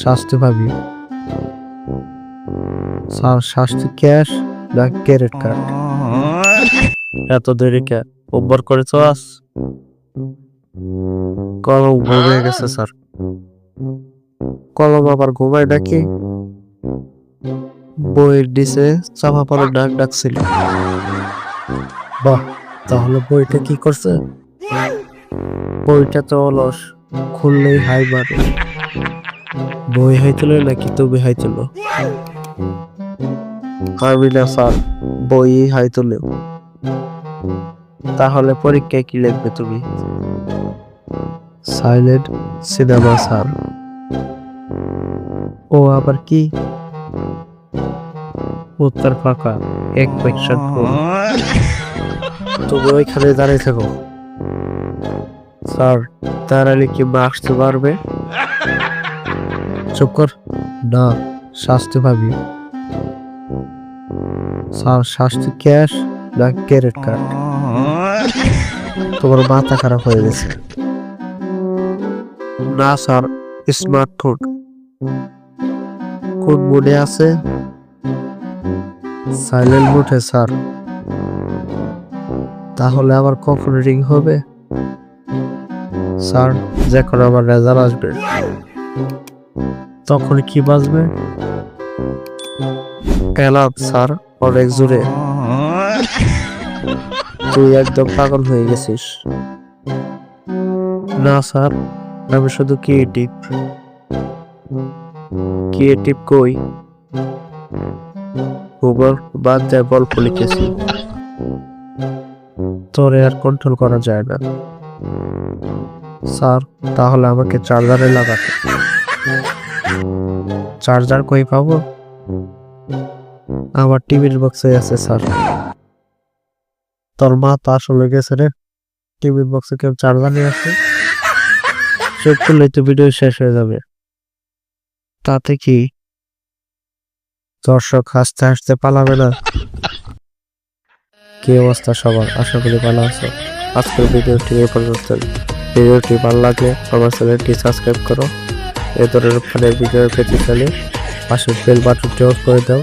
শাস্তি পাবি। স্যার শাস্তি ক্যাশ না ক্রেডিট কার্ড? এত দেরি কে? ওভার করে আস। কলম ঘুমিয়ে গেছে স্যার। কলম আবার ঘুমায় নাকি? বইয়ের নিচে চাপা পড়ে ডাক ডাকছিল। বাহ তাহলে বইটা কি করছে? বইটা তো অলস খুললেই হাই মারে বই হাইছিল নাকি তুমি হাইছিল পারবি না স্যার বই হাই তুলে তাহলে পরীক্ষায় কি লিখবে তুমি? Silent cinema sir. ও আবার কি? উত্তর ফাঁকা এক কোয়েশ্চেন তুমি ওইখানে দাঁড়িয়ে থাকো। স্যার দাঁড়ালে কি আসতে পারবে চুপ কর। না, শাস্তি পাবি। শাস্তি ক্যাশ না ক্রেডিট কার্ড তোমার মাথা খারাপ হয়ে গেছে। না, স্যার স্মার্টফোন কোন মোডে আছে? সাইলেন্ট মোডে, স্যার। তাহলে আবার কখন রিং হবে? স্যার, যখন আমার রেজাল্ট আসবে। তখন কি বাজবে? Alarm sir. অনেক জোরে। তুই একদম পাগল হয়ে গেছিস। না স্যার। আমি শুধু ক্রিয়েটিভ। ক্রিয়েটিভ কই? গুগল বাদ দেয় গল্প লিখেছি। তোরে আর কন্ট্রোল করা যায় না। স্যার তাহলে আমাকে চার্জারে লাগাতে। চার্জার কই পাবো? আমার টিভির বক্সে আছে, স্যার। তোর মা তো আসলে গেছে রে। টিভির বক্সে কেউ চার্জার নিয়ে আসে। চোখ খুললেই তো ভিডিও শেষ হয়ে যাবে। তাতে কি? দর্শক হাসতে হাসতে পালাবে না। কি অবস্থা সবার? আশা করি ভালো আছো। আজকের ভিডিওটি এই পর্যন্ত ভিডিওটি ভালো লাগলে আমার চ্যানেলটি সাবস্ক্রাইব করো। এ ধরনের ফোনের ভিডিও পেতে চাইলে পাশে বেল বাটনটি অফ করে দাও।